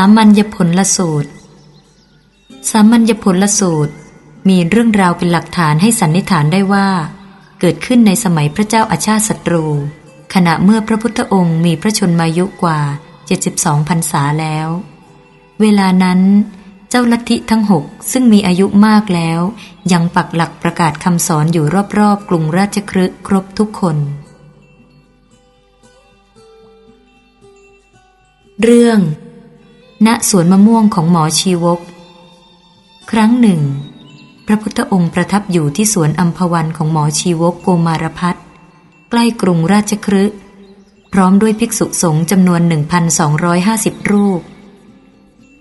ามัญญผลละสูตร สามัญญผลละสูตร มีเรื่องราวเป็นหลักฐานให้สันนิษฐานได้ว่า เกิดขึ้นในสมัยพระเจ้าอาชาติศัตรู ขณะเมื่อพระพุทธองค์มีพระชนมายุกว่า 72พรรษาแล้ว เวลานั้น เจ้าลัทธิทั้งหกซึ่งมีอายุมากแล้ว ยังปักหลักประกาศคำสอนอยู่รอบๆกรุงราชคฤห์ครบทุกคนเรื่อง ณสวนมะม่วงของหมอชีวก ครั้งหนึ่ง พระพุทธองค์ประทับอยู่ที่สวนอัมพวันของหมอชีวกโกมารพัฒน์ใกล้กรุงราชคฤห์พร้อมด้วยภิกษุสงฆ์จำนวน 1,250 รูป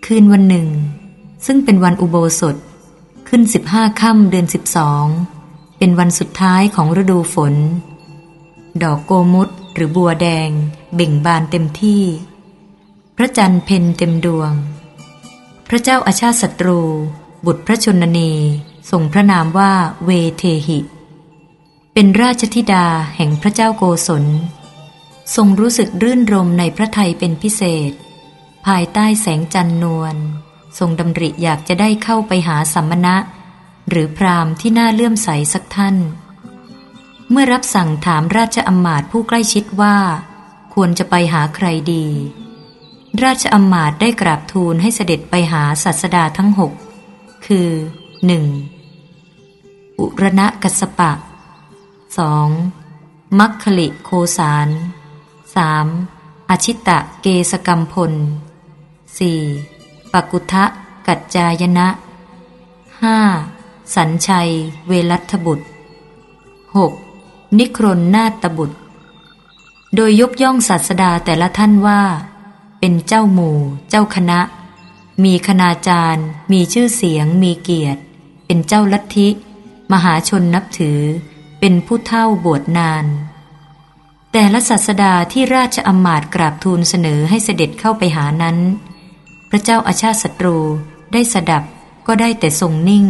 คืนวันหนึ่ง ซึ่งเป็นวันอุโบสถ ขึ้น 15ค่ำเดือน 12 เป็นวันสุดท้ายของฤดูฝน ดอกโกมุตหรือบัวแดง เบ่งบานเต็มที่ พระจันทร์เพ็ญเต็มดวง พระเจ้าอาชาติศัตรู บุตรพระชนนีทรงพระนามว่าเวเทหิ เป็นราชธิดาแห่งพระเจ้าโกศล ทรงรู้สึกรื่นรมในพระไทยเป็นพิเศษ ภายใต้แสงจันนวลทรงดำริอยากจะได้เข้าไปหาสัมมณะ หรือพราหมณ์ที่น่าเลื่อมใสสักท่าน เมื่อรับสั่งถามราชอำมาตย์ผู้ใกล้ชิดว่า ควรจะไปหาใครดี ราชอำมาตย์ได้กราบทูลให้เสด็จไปหาศาสดาทั้งหกคือ 1. อุรณะกัสปะ 2. มัคคลิโคสาร 3. อชิตะเกสกรรมพล 4. ปกุทะกัจจายนะ 5. สัญชัย เวรัตบุตร 6. นิครนนาตบุตร โดยยกย่องศาสดาแต่ละท่านว่า เป็นเจ้าหมู่ เจ้าคณะ มีคณาจารย์ มีชื่อเสียง มีเกียรติ เป็นเจ้าลัทธิ มหาชนนับถือ เป็นผู้เท่าบวชนาน แต่ละศาสดาที่ราชอมาตย์กราบทูลเสนอให้เสด็จเข้าไปหานั้น พระเจ้าอาชาติศัตรูได้สดับก็ได้แต่ทรงนิ่ง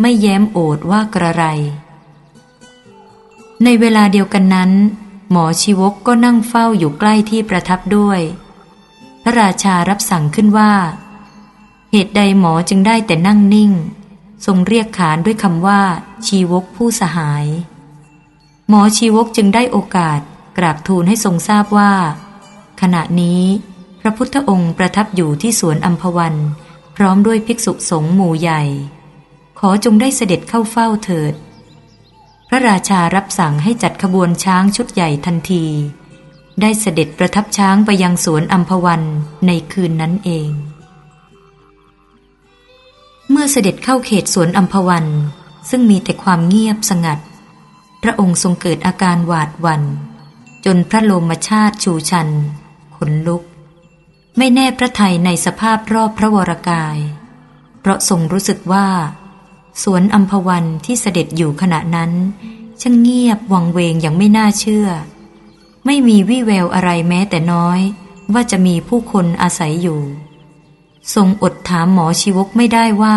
ไม่แย้มโอดว่ากระไร ในเวลาเดียวกันนั้น หมอชีวกก็นั่งเฝ้าอยู่ใกล้ที่ประทับด้วย ระราชารับสั่งขึ้นว่า เหตุใดหมอจึงได้แต่นั่งนิ่ง ทรงเรียกขานด้วยคำว่า ชีวกผู้สหาย หมอชีวกจึงได้โอกาสกราบทูลให้ทรงทราบว่า ขณะนี้พระพุทธองค์ประทับอยู่ที่สวนอัมพวัน พร้อมด้วยภิกษุสงฆ์หมู่ใหญ่ ขอจงได้เสด็จเข้าเฝ้าเถิด พระราชารับสั่งให้จัดขบวนช้างชุดใหญ่ทันที ได้เสด็จประทับช้างไปยังสวนอัมพวันในคืนนั้นเอง เมื่อเสด็จเข้าเขตสวนอัมพวัน ซึ่งมีแต่ความเงียบสงัด พระองค์ทรงเกิดอาการหวาดหวัน่น จนพระโลมชาติชูชัน ขนลุก ไม่แน่พระไทยในสภาพรอบพระวรากาย เพราะทรงรู้สึกว่า สวนอัมพวันที่เสด็จอยู่ขณะนั้น ช่างเงียบวังเวงอย่างไม่น่าเชื่อ ไม่มีวี่แววอะไรแม้แต่น้อย ว่าจะมีผู้คนอาศัยอยู่ ทรงอดถามหมอชีวกไม่ได้ว่า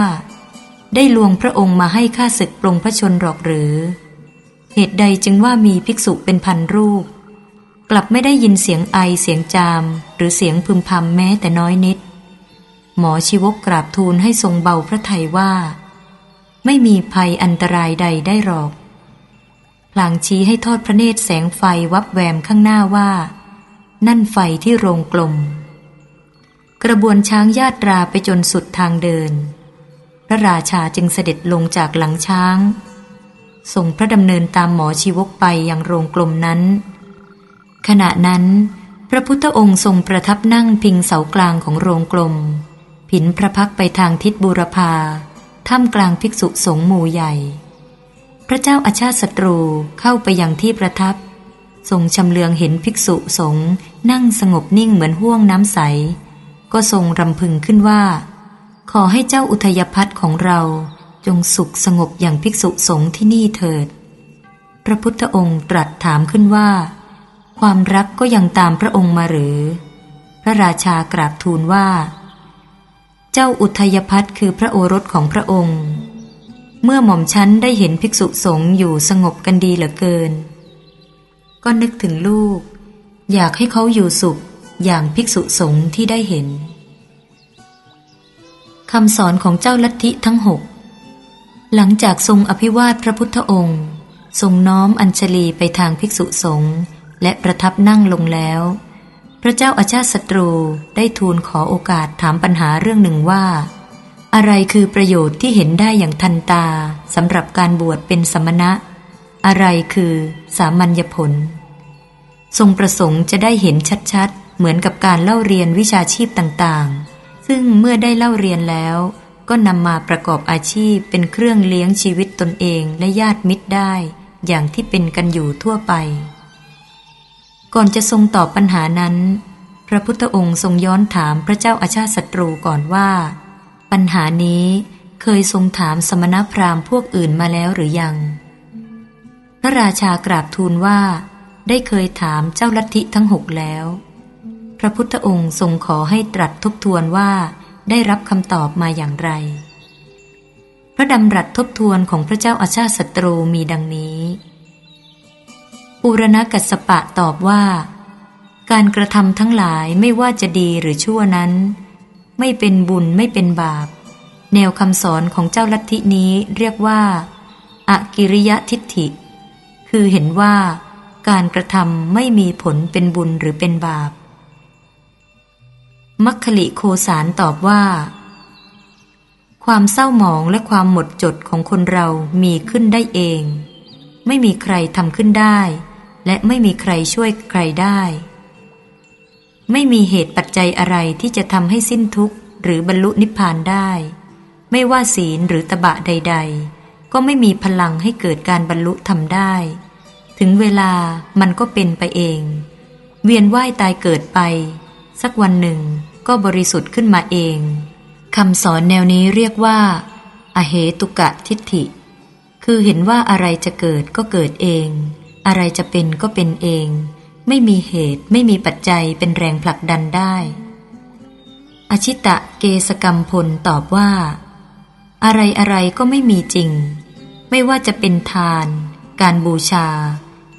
ได้ลวงพระองค์มาให้ข้าศึกปรงพระชนหรอกหรือ เหตุใดจึงว่ามีภิกษุเป็นพันรูป กลับไม่ได้ยินเสียงไอเสียงจาม หรือเสียงพึมพำแม้แต่น้อยนิด หมอชีวกกราบทูลให้ทรงเบาพระทัยว่า ไม่มีภัยอันตรายใดได้หรอก พลางชี้ให้ทอดพระเนตรแสงไฟวับแวมข้างหน้าว่า นั่นไฟที่โรงกลม กระบวนช้างญาตราไปจนสุดทางเดิน พระราชาจึงเสด็จลงจากหลังช้างส่งพระดำเนินตามหมอชีวกไปยังโรงกลมนั้น ขณะนั้น พระพุทธองค์ทรงประทับนั่งพิงเสากลางของโรงกลม ผินพระพักไปทางทิศบูรพาท่ามกลางภิกษุสงฆ์หมู่ใหญ่ ระเจ้าอาชาติศัตรูเข้าไปยังที่ประทับ ทรงชำเลืองเห็นภิกษุสงฆ์นั่งสงบนิ่งเหมือนห้วงน้ำใส ก็ทรงรำพึงขึ้นว่า ขอให้เจ้าอุทยพัฒน์ของเราจงสุขสงบอย่างภิกษุสงฆ์ที่นี่เถิด พระพุทธองค์ตรัสถามขึ้นว่า ความรักก็ยังตามพระองค์มาหรือ พระราชากราบทูลว่า เจ้าอุทยพัฒน์คือพระโอรสของพระองค์ เมื่อหม่อมชั้นได้เห็นภิกษุสงฆ์อยู่สงบกันดีเหลือเกิน ก็นึกถึงลูก อยากให้เขาอยู่สุขอย่างภิกษุสงฆ์ที่ได้เห็นคำสอนของเจ้าลัทธิทั้งหก หลังจากทรงอภิวาทพระพุทธองค์ ทรงน้อมอัญชลีไปทางภิกษุสงฆ์และประทับนั่งลงแล้ว พระเจ้าอาชาติศัตรูได้ทูลขอโอกาสถามปัญหาเรื่องหนึ่งว่า อะไรคือประโยชน์ที่เห็นได้อย่างทันตาสำหรับการบวชเป็นสมณะ อะไรคือสามัญญผล ทรงประสงค์จะได้เห็นชัดๆ เหมือนกับการเล่าเรียนวิชาชีพต่างๆ ซึ่งเมื่อได้เล่าเรียนแล้ว ก็นำมาประกอบอาชีพเป็นเครื่องเลี้ยงชีวิตตนเองและญาติมิตรได้ อย่างที่เป็นกันอยู่ทั่วไป ก่อนจะทรงตอบปัญหานั้น พระพุทธองค์ทรงย้อนถามพระเจ้าอาชาติศัตรูก่อนว่า ปัญหานี้เคยทรงถามสมณพราหมณ์พวกอื่นมาแล้วหรือยัง พระราชากราบทูลว่า ได้เคยถามเจ้าลัทธิทั้งหกแล้ว พระพุทธองค์ทรงขอให้ตรัสทบทวนว่าได้รับคำตอบมาอย่างไร พระดำรัสทบทวนของพระเจ้าอาชาติศัตรูมีดังนี้ปูรณกัสปะตอบว่า การกระทำทั้งหลายไม่ว่าจะดีหรือชั่วนั้น ไม่เป็นบุญไม่เป็นบาป แนวคำสอนของเจ้าลัทธินี้เรียกว่าอากิริยทิฏฐิ คือเห็นว่าการกระทำไม่มีผลเป็นบุญหรือเป็นบาป มัคคลิโคสารตอบว่า ความเศร้าหมองและความหมดจดของคนเรามีขึ้นได้เอง ไม่มีใครทำขึ้นได้ และไม่มีใครช่วยใครได้ ไม่มีเหตุปัจ จัยอะไรที่จะทำให้สิ้นทุกข์ หรือบรรลุนิพพานได้ ไม่ว่าศีลหรือตบะใด ๆ ก็ไม่มีพลังให้เกิดการบรรลุทำได้ ถึงเวลามันก็เป็นไปเอง เวียนว่ายตายเกิดไป สักวันหนึ่งก็บริสุทธิ์ขึ้นมาเองคำสอนแนวนี้เรียกว่า อเหตุกะทิฏฐิ คือเห็นว่าอะไรจะเกิดก็เกิดเอง อะไรจะเป็นก็เป็นเอง ไม่มีเหตุไม่มีปัจจัยเป็นแรงผลักดันได้ อชิตะเกสกรรมพลตอบว่า อะไรอะไรก็ไม่มีจริง ไม่ว่าจะเป็นทาน การบูชา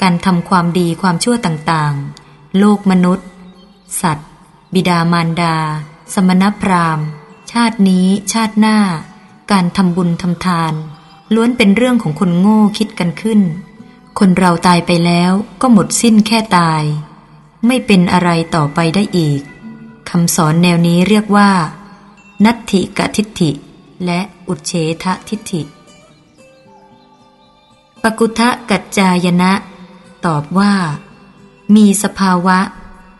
การทำความดีความชั่วต่างๆ โลกมนุษย์ สัตว์ บิดามารดา สมณพราหมณ์ ชาตินี้ชาติหน้า การทำบุญทำทาน ล้วนเป็นเรื่องของคนโง่คิดกันขึ้น คนเราตายไปแล้วก็หมดสิ้นแค่ตาย ไม่เป็นอะไรต่อไปได้อีกคำสอนแนวนี้เรียกว่า นัตถิกทิฏฐิ และอุเฉททิฏฐิ ปกุทะกัจจายนะ ตอบว่า มีสภาวะ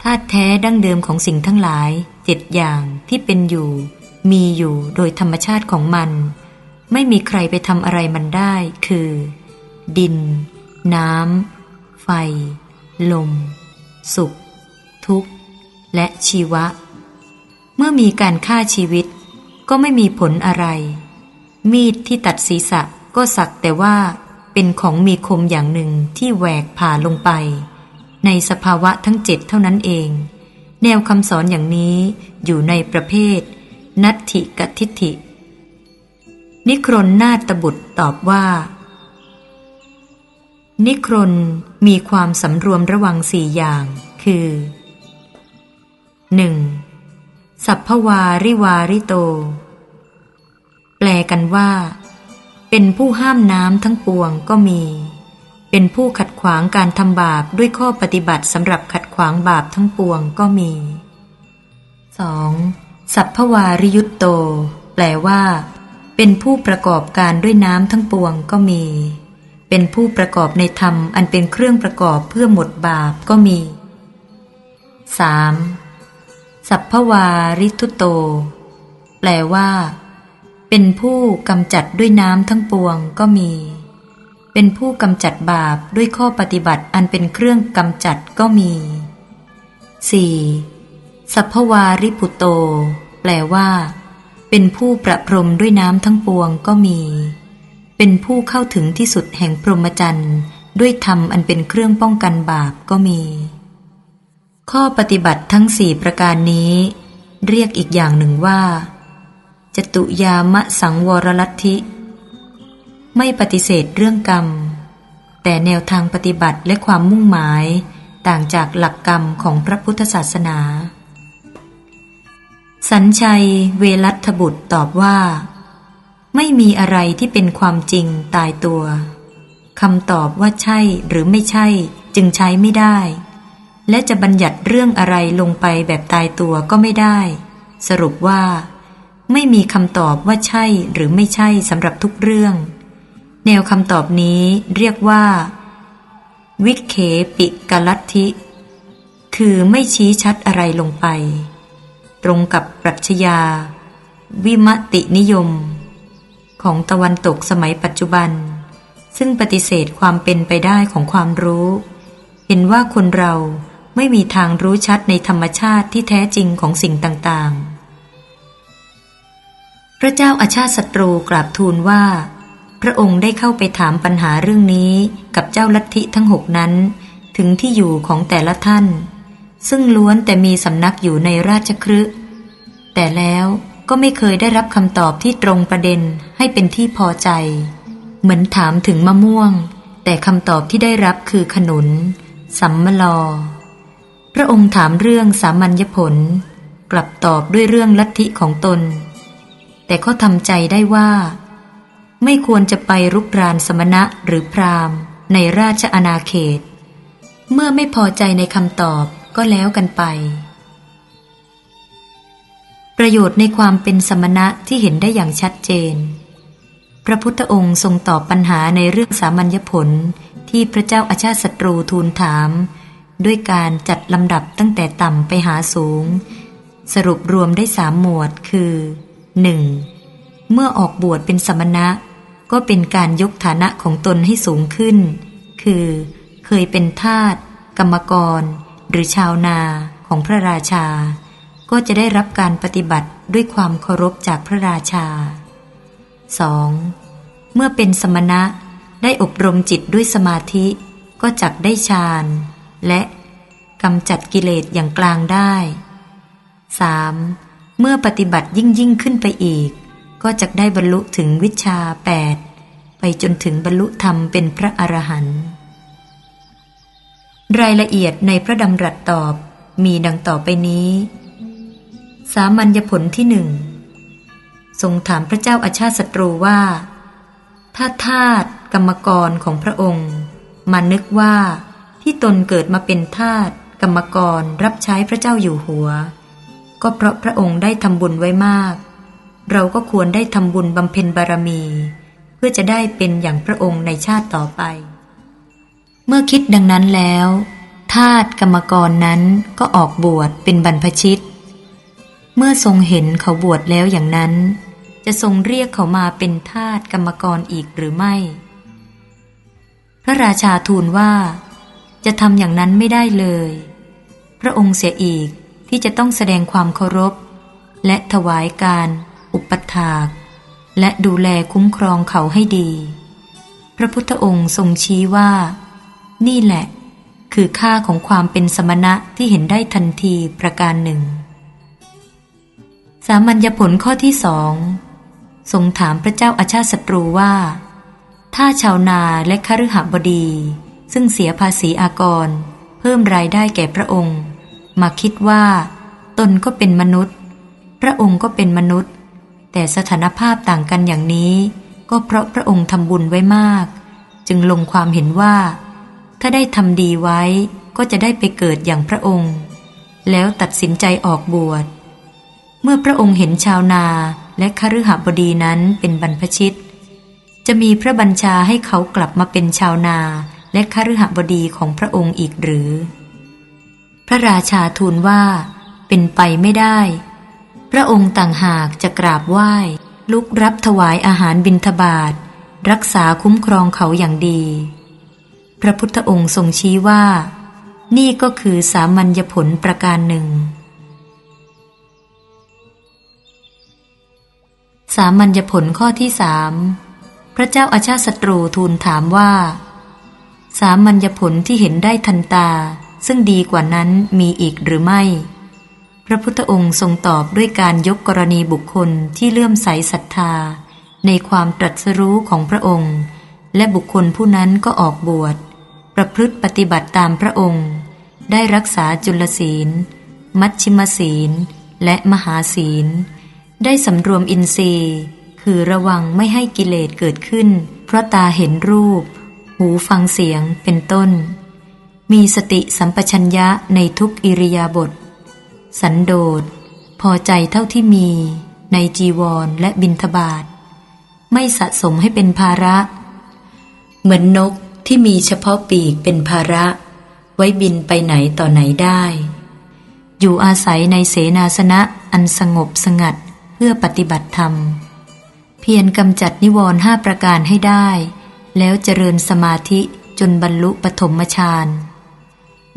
ธาตุแท้ดั้งเดิมของสิ่งทั้งหลายเจ็ดอย่างที่เป็นอยู่ มีอยู่โดยธรรมชาติของมัน ไม่มีใครไปทำอะไรมันได้ คือ ดิน น้ำ ไฟ ลม สุข ทุกข์ และชีวะ เมื่อมีการฆ่าชีวิตก็ไม่มีผลอะไร มีดที่ตัดศีรษะก็สักแต่ว่าเป็นของมีคมอย่างหนึ่งที่แหวกผ่าลงไป ในสภาวะทั้งเจ็ดเท่านั้นเอง แนวคำสอนอย่างนี้อยู่ในประเภท นัตถิกทิฐิ นิครนนาตบุตรตอบว่า นิครนมีความสำรวมระวังสี่อย่าง คือ 1. สัพพวาริวาริโต แปลกันว่า เป็นผู้ห้ามน้ำทั้งปวงก็มี เป็นผู้ขัดขวางการทำบาปด้วยข้อปฏิบัติสำหรับขัดขวางบาปทั้งปวงก็มี 2. สัพพวาริยุตโต แปลว่า เป็นผู้ประกอบการด้วยน้ำทั้งปวงก็มี เป็นผู้ประกอบในธรรมอันเป็นเครื่องประกอบเพื่อหมดบาปก็มี 3. สัพพวาริทุโต แปลว่า เป็นผู้กำจัดด้วยน้ำทั้งปวงก็มี เป็นผู้กำจัดบาปด้วยข้อปฏิบัติอันเป็นเครื่องกำจัดก็มี 4. สัพพวาริปุโต แปลว่า เป็นผู้ประพรมด้วยน้ำทั้งปวงก็มี เป็นผู้เข้าถึงที่สุดแห่งพรหมจรรย์ ด้วยธรรมอันเป็นเครื่องป้องกันบาปก็มี ข้อปฏิบัติทั้งสี่ประการนี้ เรียกอีกอย่างหนึ่งว่า จตุยามะสังวรลัทธิ ไม่ปฏิเสธเรื่องกรรม แต่แนวทางปฏิบัติและความมุ่งหมายต่างจากหลักกรรมของพระพุทธศาสนา สัญชัยเวรัตบุตรตอบว่า ไม่มีอะไรที่เป็นความจริงตายตัวคำตอบว่าใช่หรือไม่ใช่ จึงใช้ไม่ได้ และจะบัญญัติเรื่องอะไรลงไปแบบตายตัวก็ไม่ได้ สรุปว่า ไม่มีคำตอบว่าใช่หรือไม่ใช่สำหรับทุกเรื่อง แนวคำตอบนี้เรียกว่า วิเคปิกลัตธิ คือไม่ชี้ชัดอะไรลงไป ตรงกับปรัชญา วิมตินิยม ของตะวันตกสมัยปัจจุบัน ซึ่งปฏิเสธความเป็นไปได้ของความรู้ เห็นว่าคนเราไม่มีทางรู้ชัดในธรรมชาติที่แท้จริงของสิ่งต่างๆ พระเจ้าอาชาติศัตรูกราบทูลว่า พระองค์ได้เข้าไปถามปัญหาเรื่องนี้กับเจ้าลัทธิทั้งหกนั้น ถึงที่อยู่ของแต่ละท่าน ซึ่งล้วนแต่มีสำนักอยู่ในราชครึแต่แล้ว ก็ไม่เคยได้รับคำตอบที่ตรงประเด็นให้เป็นที่พอใจ เหมือนถามถึงมะม่วง แต่คำตอบที่ได้รับคือขนุน สัมมลอ พระองค์ถามเรื่องสามัญญผล กลับตอบด้วยเรื่องลัทธิของตน แต่ก็ทำใจได้ว่า ไม่ควรจะไปรุกรานสมณะหรือพราหมณ์ ในราชอาณาเขต เมื่อไม่พอใจในคำตอบก็แล้วกันไป ประโยชน์ในความเป็นสมณะที่เห็นได้อย่างชัดเจน พระพุทธองค์ทรงตอบปัญหาในเรื่องสามัญญผลที่พระเจ้าอาชาติศัตรูทูลถาม ด้วยการจัดลำดับตั้งแต่ต่ำไปหาสูง สรุปรวมได้สามหมวดคือ 1. เมื่อออกบวชเป็นสมณะ ก็เป็นการยกฐานะของตนให้สูงขึ้น คือเคยเป็นทาสกรรมกร หรือชาวนาของพระราชา ก็จะได้รับการปฏิบัติด้วยความเคารพจากพระราชา 2. เมื่อเป็นสมณะได้อบรมจิตด้วยสมาธิ ก็จักได้ฌานและกำจัดกิเลสอย่างกลางได้ 3. เมื่อปฏิบัติยิ่งยิ่งขึ้นไปอีก ก็จะได้บรรลุถึงวิชาแปดไปจนถึงบรรลุธรรมเป็นพระอรหันต์รายละเอียดในพระดำรัสตอบมีดังต่อไปนี้ สามัญญผลที่หนึ่งทรงถามพระเจ้าอาชาติศัตรูว่า ถ้าทาสกรรมกรของพระองค์ มานึกว่าที่ตนเกิดมาเป็นทาสกรรมกรรับใช้พระเจ้าอยู่หัว ก็เพราะพระองค์ได้ทำบุญไว้มาก เราก็ควรได้ทำบุญบำเพ็ญบารมี เพื่อจะได้เป็นอย่างพระองค์ในชาติต่อไป เมื่อคิดดังนั้นแล้วทาสกรรมกรนั้นก็ออกบวชเป็นบรรพชิต เมื่อทรงเห็นเขาบวชแล้วอย่างนั้น จะทรงเรียกเขามาเป็นทาสกรรมกรอีกหรือไม่ พระราชาทูลว่า จะทำอย่างนั้นไม่ได้เลย พระองค์เสียอีกที่จะต้องแสดงความเคารพ และถวายการอุปถากและดูแลคุ้มครองเขาให้ดี พระพุทธองค์ทรงชี้ว่า นี่แหละ คือค่าของความเป็นสมณะที่เห็นได้ทันทีประการหนึ่ง สามัญญผลข้อที่สองทรงถามพระเจ้าอาชาติศัตรูว่า ถ้าชาวนาและคฤหบดี ซึ่งเสียภาษีอากร เพิ่มรายได้แก่พระองค์ มาคิดว่า ตนก็เป็นมนุษย์ พระองค์ก็เป็นมนุษย์ แต่สถานภาพต่างกันอย่างนี้ ก็เพราะพระองค์ทำบุญไว้มาก จึงลงความเห็นว่า ถ้าได้ทำดีไว้ก็จะได้ไปเกิดอย่างพระองค์ แล้วตัดสินใจออกบวช เมื่อพระองค์เห็นชาวนาและคฤหบดีนั้นเป็นบรรพชิต จะมีพระบัญชาให้เขากลับมาเป็นชาวนาและคฤหบดีของพระองค์อีกหรือ พระราชาทูลว่า เป็นไปไม่ได้ พระองค์ต่างหากจะกราบไหว้ ลุกรับถวายอาหารบิณฑบาตรักษาคุ้มครองเขาอย่างดี พระพุทธองค์ทรงชี้ว่า นี่ก็คือสามัญญผลประการหนึ่ง สามัญญผลข้อที่สามพระเจ้าอาชาติศัตรูทูลถามว่า สามัญญผลที่เห็นได้ทันตา ซึ่งดีกว่านั้นมีอีกหรือไม่ พระพุทธองค์ทรงตอบด้วยการยกกรณีบุคคลที่เลื่อมใสศรัทธา ในความตรัสรู้ของพระองค์ และบุคคลผู้นั้นก็ออกบวช ประพฤติปฏิบัติตามพระองค์ ได้รักษาจุลศีล มัชชิมศีล และมหาศีล ได้สำรวมอินทรีย์ คือระวังไม่ให้กิเลสเกิดขึ้น เพราะตาเห็นรูป หูฟังเสียงเป็นต้น มีสติสัมปชัญญะในทุกอิริยาบถสันโดษ พอใจเท่าที่มี ในจีวรและบิณฑบาตไม่สะสมให้เป็นภาระ เหมือนนกที่มีเฉพาะปีกเป็นภาระ ไว้บินไปไหนต่อไหนได้ อยู่อาศัยในเสนาสนะอันสงบสงัด พื่อปฏิบัติธรรม เพียรกำจัดนิวรณ์ห้าประการให้ได้ แล้วเจริญสมาธิจนบรรลุปฐมฌาน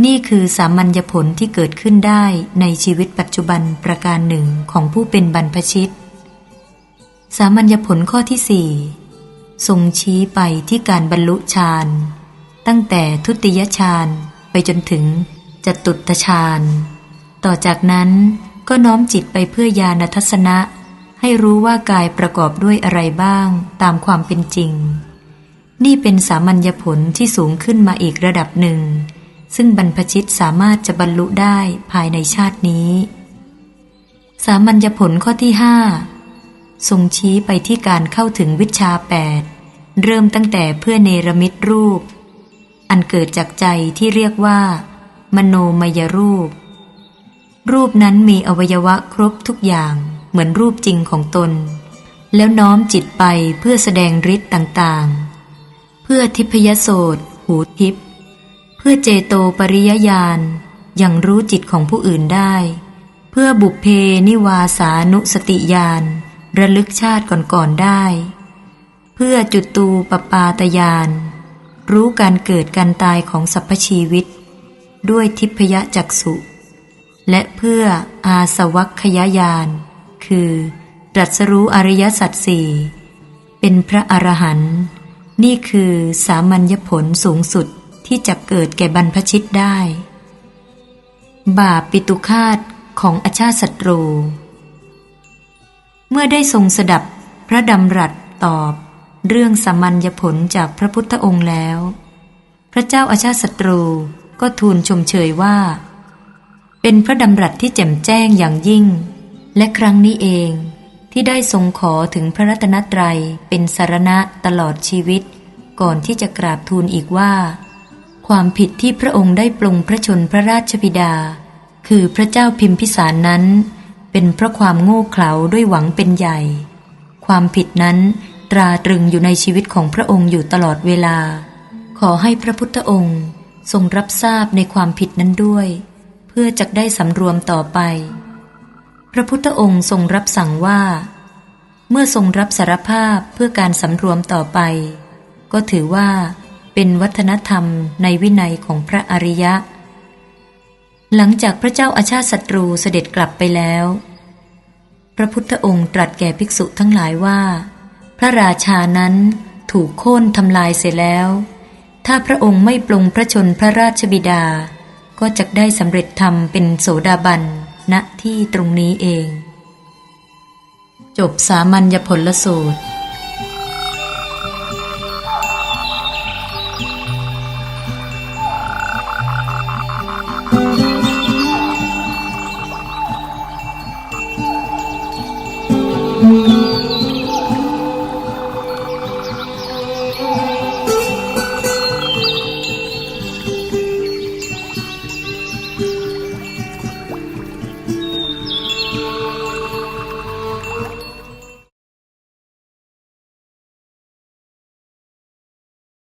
นี่คือสามัญญผลที่เกิดขึ้นได้ในชีวิตปัจจุบันประการหนึ่งของผู้เป็นบรรพชิต สามัญญผลข้อที่สี่ทรงชี้ไปที่การบรรลุฌานตั้งแต่ทุติยฌานไปจนถึงจตุตฌานต่อจากนั้น ก็น้อมจิตไปเพื่อญาณทัศนะ ให้รู้ว่ากายประกอบด้วยอะไรบ้างตามความเป็นจริง นี่เป็นสามัญญผลที่สูงขึ้นมาอีกระดับหนึ่ง ซึ่งบรรพชิตสามารถจะบรรลุได้ภายในชาตินี้ สามัญญผลข้อที่ห้าทรงชี้ไปที่การเข้าถึงวิชาแปดเริ่มตั้งแต่เพื่อเนรมิตรูป อันเกิดจากใจที่เรียกว่า มโนมยรูป รูปนั้นมีอวัยวะครบทุกอย่างเหมือนรูปจริงของตน แล้วน้อมจิตไปเพื่อแสดงฤทธิ์ต่างๆ เพื่อทิพยโสตหูทิพเพื่อเจโตปริยญาณอย่างรู้จิตของผู้อื่นได้ เพื่อบุพเพนิวาสานุสติญาณระลึกชาติก่อนๆได้ เพื่อจุตูปปาตยาน รู้การเกิดการตายของสรรพชีวิต ด้วยทิพยจักษุ และเพื่ออาสวัคยายาน คือตรัสรู้อริยสัจสี่เป็นพระอรหันต์นี่คือสามัญญผลสูงสุดที่จะเกิดแก่บรรพชิตได้ บาปปิตุคาตของอาชาติศัตรู เมื่อได้ทรงสดับพระดำรัสตอบ เรื่องสามัญญผลจากพระพุทธองค์แล้ว พระเจ้าอาชาติศัตรูก็ทูลชมเชยว่า เป็นพระดำรัสที่แจ่มแจ้งอย่างยิ่ง และครั้งนี้เองที่ได้ทรงขอถึงพระรัตนตรัยเป็นสารณะตลอดชีวิต ก่อนที่จะกราบทูลอีกว่า ความผิดที่พระองค์ได้ปลงพระชนพระราชบิดา คือพระเจ้าพิมพิสารนั้น เป็นเพราะความโง่เขลาด้วยหวังเป็นใหญ่ ความผิดนั้นตราตรึงอยู่ในชีวิตของพระองค์อยู่ตลอดเวลา ขอให้พระพุทธองค์ทรงรับทราบในความผิดนั้นด้วย พื่อจะได้สำรวมต่อไป พระพุทธองค์ทรงรับสั่งว่า เมื่อทรงรับสารภาพเพื่อการสำรวมต่อไป ก็ถือว่าเป็นวัฒนธรรมในวินัยของพระอริยะ หลังจากพระเจ้าอาชาติศัตรูเสด็จกลับไปแล้ว พระพุทธองค์ตรัสแก่ภิกษุทั้งหลายว่า พระราชานั้นถูกโค่นทำลายเสียแล้ว ถ้าพระองค์ไม่ปลงพระชนพระราชบิดา ก็จะได้สำเร็จธรรมเป็นโสดาบันณที่ตรงนี้เอง จบสามัญญผลสูตร